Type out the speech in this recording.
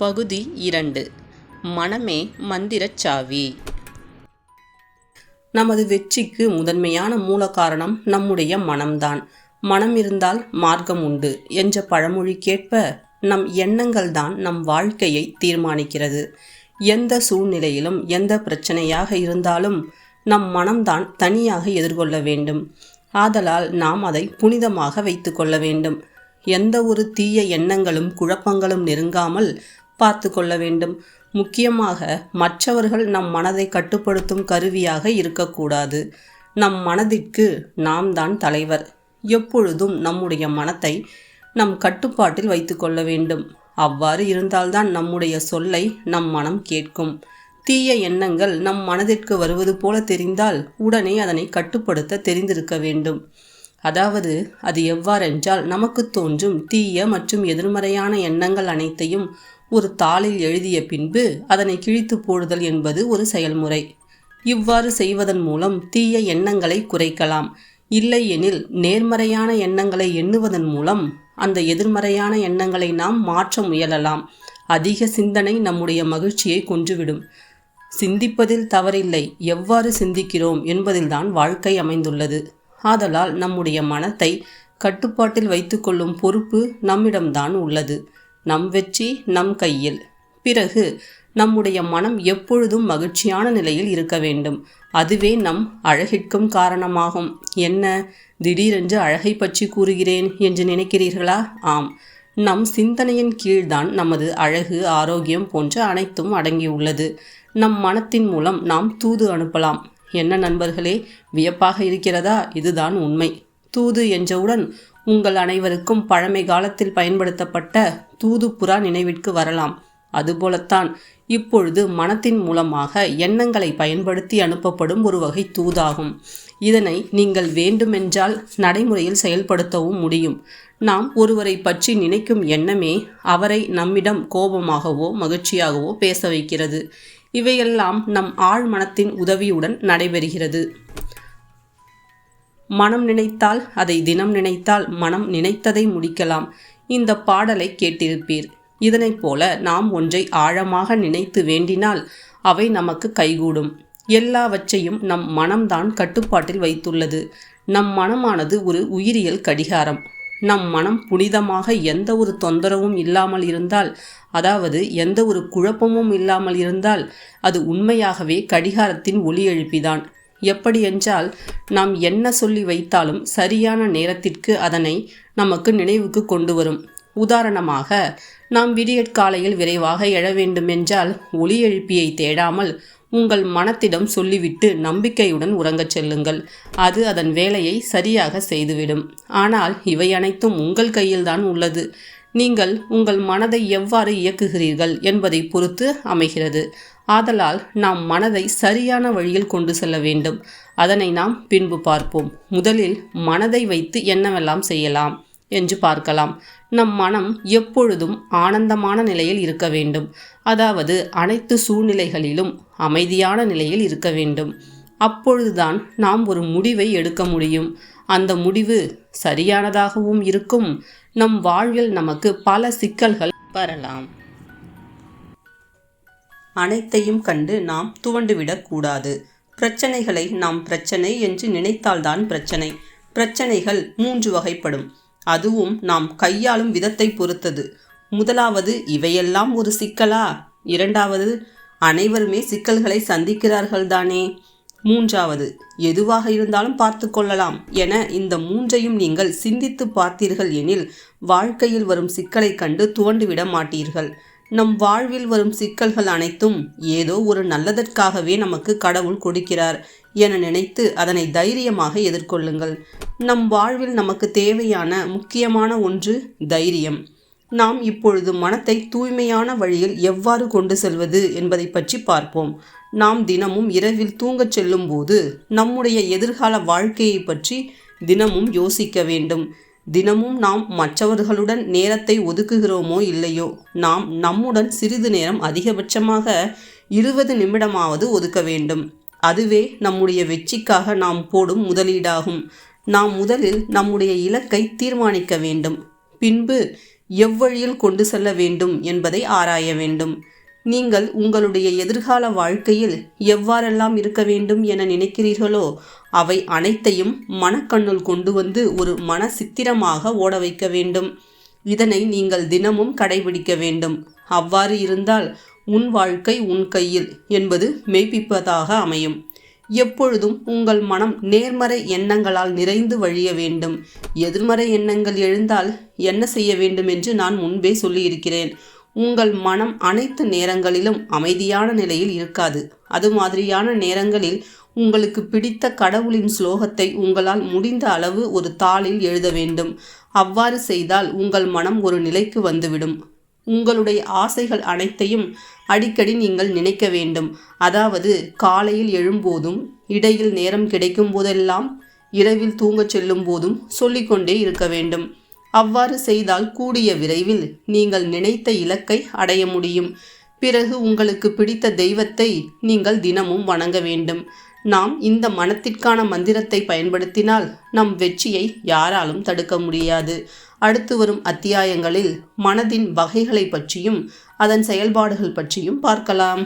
பகுதி இரண்டு. மனமே மந்திரச் சாவி. நமது வெற்றிக்கு முதன்மையான மூல காரணம் நம்முடைய மனம்தான். மனம் இருந்தால் மார்க்கம் உண்டு என்ற பழமொழிக்கேற்ப நம் எண்ணங்கள்தான் நம் வாழ்க்கையை தீர்மானிக்கிறது. எந்த சூழ்நிலையிலும் எந்த பிரச்சனையாக இருந்தாலும் நம் மனம்தான் தனியாக எதிர்கொள்ள வேண்டும். ஆதலால் நாம் அதை புனிதமாக வைத்து கொள்ள வேண்டும். எந்த ஒரு தீய எண்ணங்களும் குழப்பங்களும் நெருங்காமல் பார்த்து கொள்ள வேண்டும். முக்கியமாக மற்றவர்கள் நம் மனதை கட்டுப்படுத்தும் கருவியாக இருக்கக்கூடாது. நம் மனதிற்கு நாம் தான் தலைவர். எப்பொழுதும் நம்முடைய மனத்தை நம் கட்டுப்பாட்டில் வைத்துக்கொள்ள வேண்டும். அவ்வாறு இருந்தால்தான் நம்முடைய சொல்லை நம் மனம் கேட்கும். தீய எண்ணங்கள் நம் மனதிற்கு வருவது போல தெரிந்தால் உடனே அதனை கட்டுப்படுத்த தெரிந்திருக்க வேண்டும். அதாவது அது எவ்வாறென்றால் நமக்கு தோன்றும் தீய மற்றும் எதிர்மறையான எண்ணங்கள் அனைத்தையும் ஒரு தாளில் எழுதிய பின்பு அதனை கிழித்து போடுதல் என்பது ஒரு செயல்முறை. இவ்வாறு செய்வதன் மூலம் தீய எண்ணங்களை குறைக்கலாம். இல்லை எனில் நேர்மறையான எண்ணங்களை எண்ணுவதன் மூலம் அந்த எதிர்மறையான எண்ணங்களை நாம் மாற்ற முயலலாம். அதிக சிந்தனை நம்முடைய மகிழ்ச்சியை கொன்றுவிடும். சிந்திப்பதில் தவறில்லை. எவ்வாறு சிந்திக்கிறோம் என்பதில்தான் வாழ்க்கை அமைந்துள்ளது. ஆதலால் நம்முடைய மனத்தை கட்டுப்பாட்டில் வைத்துக்கொள்ளும் பொறுப்பு நம்மிடம்தான் உள்ளது. நம் வெற்றி நம் கையில். பிறகு நம்முடைய மனம் எப்பொழுதும் மகிழ்ச்சியான நிலையில் இருக்க வேண்டும். அதுவே நம் அழகிற்கும் காரணமாகும். என்ன? திடீரென்று அழகை பற்றி கூறுகிறேன் என்று நினைக்கிறீர்களா? ஆம். நம் சிந்தனையின் கீழ்தான் நமது அழகு ஆரோக்கியம் போன்ற அனைத்தும் அடங்கியுள்ளது. நம் மனத்தின் மூலம் நாம் தூது அனுப்பலாம். என்ன நண்பர்களே வியப்பாக இருக்கிறதா? இதுதான் உண்மை. தூது என்றவுடன் உங்கள் அனைவருக்கும் பழமை காலத்தில் பயன்படுத்தப்பட்ட தூது புறா நினைவிற்கு வரலாம். அதுபோலத்தான் இப்பொழுது மனத்தின் மூலமாக எண்ணங்களை பயன்படுத்தி அனுப்பப்படும் ஒரு வகை தூதாகும். இதனை நீங்கள் வேண்டுமென்றால் நடைமுறையில் செயல்படுத்தவும் முடியும். நாம் ஒருவரை பற்றி நினைக்கும் எண்ணமே அவரை நம்மிடம் கோபமாகவோ மகிழ்ச்சியாகவோ பேச வைக்கிறது. இவையெல்லாம் நம் ஆழ்மனத்தின் உதவியுடன் நடைபெறுகிறது. மனம் நினைத்தால் அதை தினம் நினைத்தால் மனம் நினைத்ததை முடிக்கலாம். இந்த பாடலை கேட்டிருப்பீர். இதனைப் போல நாம் ஒன்றை ஆழமாக நினைத்து வேண்டினால் அவை நமக்கு கைகூடும். எல்லாவற்றையும் நம் மனம்தான் கட்டுப்பாட்டில் வைத்துள்ளது. நம் மனமானது ஒரு உயிரியல் கடிகாரம். நம் மனம் புனிதமாக எந்த ஒரு தொந்தரவும் இல்லாமல் இருந்தால் அதாவது எந்த ஒரு குழப்பமும் இல்லாமல் இருந்தால் அது உண்மையாகவே கடிகாரத்தின் ஒலி எழுப்பிதான். எப்படி என்றால் நாம் என்ன சொல்லி வைத்தாலும் சரியான நேரத்திற்கு அதனை நமக்கு நினைவுக்கு கொண்டு வரும். உதாரணமாக நாம் விடியற்காலையில் விரைவாக எழ வேண்டுமென்றால் ஒலி எழுப்பியை தேடாமல் உங்கள் மனத்திடம் சொல்லிவிட்டு நம்பிக்கையுடன் உறங்கச் செல்லுங்கள். அது அதன் வேலையை சரியாக செய்துவிடும். ஆனால் இவை அனைத்தும் உங்கள் கையில்தான் உள்ளது. நீங்கள் உங்கள் மனதை எவ்வாறு இயக்குகிறீர்கள் என்பதை பொறுத்து அமைகிறது. ஆதலால் நாம் மனதை சரியான வழியில் கொண்டு செல்ல வேண்டும். அதனை நாம் பின்பு பார்ப்போம். முதலில் மனதை வைத்து என்னவெல்லாம் செய்யலாம் என்று பார்க்கலாம். நம் மனம் எப்பொழுதும் ஆனந்தமான நிலையில் இருக்க வேண்டும். அதாவது அனைத்து சூழ்நிலைகளிலும் அமைதியான நிலையில் இருக்க வேண்டும். அப்பொழுதுதான் நாம் ஒரு முடிவை எடுக்க முடியும். அந்த முடிவு சரியானதாகவும் இருக்கும். நம் வாழ்வில் நமக்கு பல சிக்கல்கள் வரலாம். அனைத்தையும் கண்டு நாம் துவண்டுவிடக்கூடாது பிரச்சனைகளை நாம் பிரச்சனை என்று நினைத்தால்தான் பிரச்சனை. பிரச்சனைகள் மூன்று வகைப்படும். அதுவும் நாம் கையாளும் விதத்தை பொறுத்தது. முதலாவது இவையெல்லாம் ஒரு சிக்கலா? இரண்டாவது அனைவருமே சிக்கல்களை சந்திக்கிறார்கள் தானே மூன்றாவது எதுவாக இருந்தாலும் பார்த்து கொள்ளலாம் என இந்த மூன்றையும் நீங்கள் சிந்தித்து பார்த்தீர்கள் எனில் வாழ்க்கையில் வரும் சிக்கலை கண்டு துவண்டுவிட மாட்டீர்கள். நம் வாழ்வில் வரும் சிக்கல்கள் அனைத்தும் ஏதோ ஒரு நல்லதற்காகவே நமக்கு கடவுள் கொடுக்கிறார் என நினைத்து அதனை தைரியமாக எதிர்கொள்ளுங்கள். நம் வாழ்வில் நமக்கு தேவையான முக்கியமான ஒன்று தைரியம். நாம் இப்பொழுது மனத்தை தூய்மையான வழியில் எவ்வாறு கொண்டு செல்வது என்பதை பற்றி பார்ப்போம். நாம் தினமும் இரவில் தூங்கச் செல்லும்போது நம்முடைய எதிர்கால வாழ்க்கையை பற்றி தினமும் யோசிக்க வேண்டும். தினமும் நாம் மற்றவர்களுடன் நேரத்தை ஒதுக்குகிறோமோ இல்லையோ? நாம் நம்முடன் சிறிது நேரம் அதிகபட்சமாக இருபது நிமிடமாவது ஒதுக்க வேண்டும். அதுவே நம்முடைய வெற்றிக்காக நாம் போடும் முதலீடாகும். நாம் முதலில் நம்முடைய இலக்கை தீர்மானிக்க வேண்டும். பின்பு எவ்வழியில் கொண்டு செல்ல வேண்டும் என்பதை ஆராய வேண்டும். நீங்கள் உங்களுடைய எதிர்கால வாழ்க்கையில் எவ்வாறெல்லாம் இருக்க வேண்டும் என நினைக்கிறீர்களோ அவை அனைத்தையும் மனக்கண்ணுள் கொண்டு வந்து ஒரு மன சித்திரமாக ஓட வைக்க வேண்டும். இதனை நீங்கள் தினமும் கடைபிடிக்க வேண்டும். அவ்வாறு இருந்தால் உன் வாழ்க்கை உன் கையில் என்பது மெய்ப்பிப்பதாக அமையும். எப்பொழுதும் உங்கள் மனம் நேர்மறை எண்ணங்களால் நிறைந்து வழிய வேண்டும். எதிர்மறை எண்ணங்கள் எழுந்தால் என்ன செய்ய வேண்டும் என்று நான் முன்பே சொல்லியிருக்கிறேன். உங்கள் மனம் அனைத்து நேரங்களிலும் அமைதியான நிலையில் இருக்காது. அது மாதிரியான நேரங்களில் உங்களுக்கு பிடித்த கடவுளின் ஸ்லோகத்தை உங்களால் முடிந்த அளவு ஒரு தாளில் எழுத வேண்டும். அவ்வாறு செய்தால் உங்கள் மனம் ஒரு நிலைக்கு வந்துவிடும். உங்களுடைய ஆசைகள் அனைத்தையும் அடிக்கடி நீங்கள் நினைக்க வேண்டும். அதாவது காலையில் எழும்போதும் இடையில் நேரம் கிடைக்கும் போதெல்லாம் இரவில் தூங்கச் செல்லும் போதும் சொல்லிக்கொண்டே இருக்க வேண்டும். அவ்வாறு செய்தால் கூடிய விரைவில் நீங்கள் நினைத்த இலக்கை அடைய முடியும். பிறகு உங்களுக்கு பிடித்த தெய்வத்தை நீங்கள் தினமும் வணங்க வேண்டும். நாம் இந்த மனத்திற்கான மந்திரத்தை பயன்படுத்தினால் நம் வெற்றியை யாராலும் தடுக்க முடியாது. அடுத்து வரும் அத்தியாயங்களில் மனதின் வகைகளை பற்றியும் அதன் செயல்பாடுகள் பற்றியும் பார்க்கலாம்.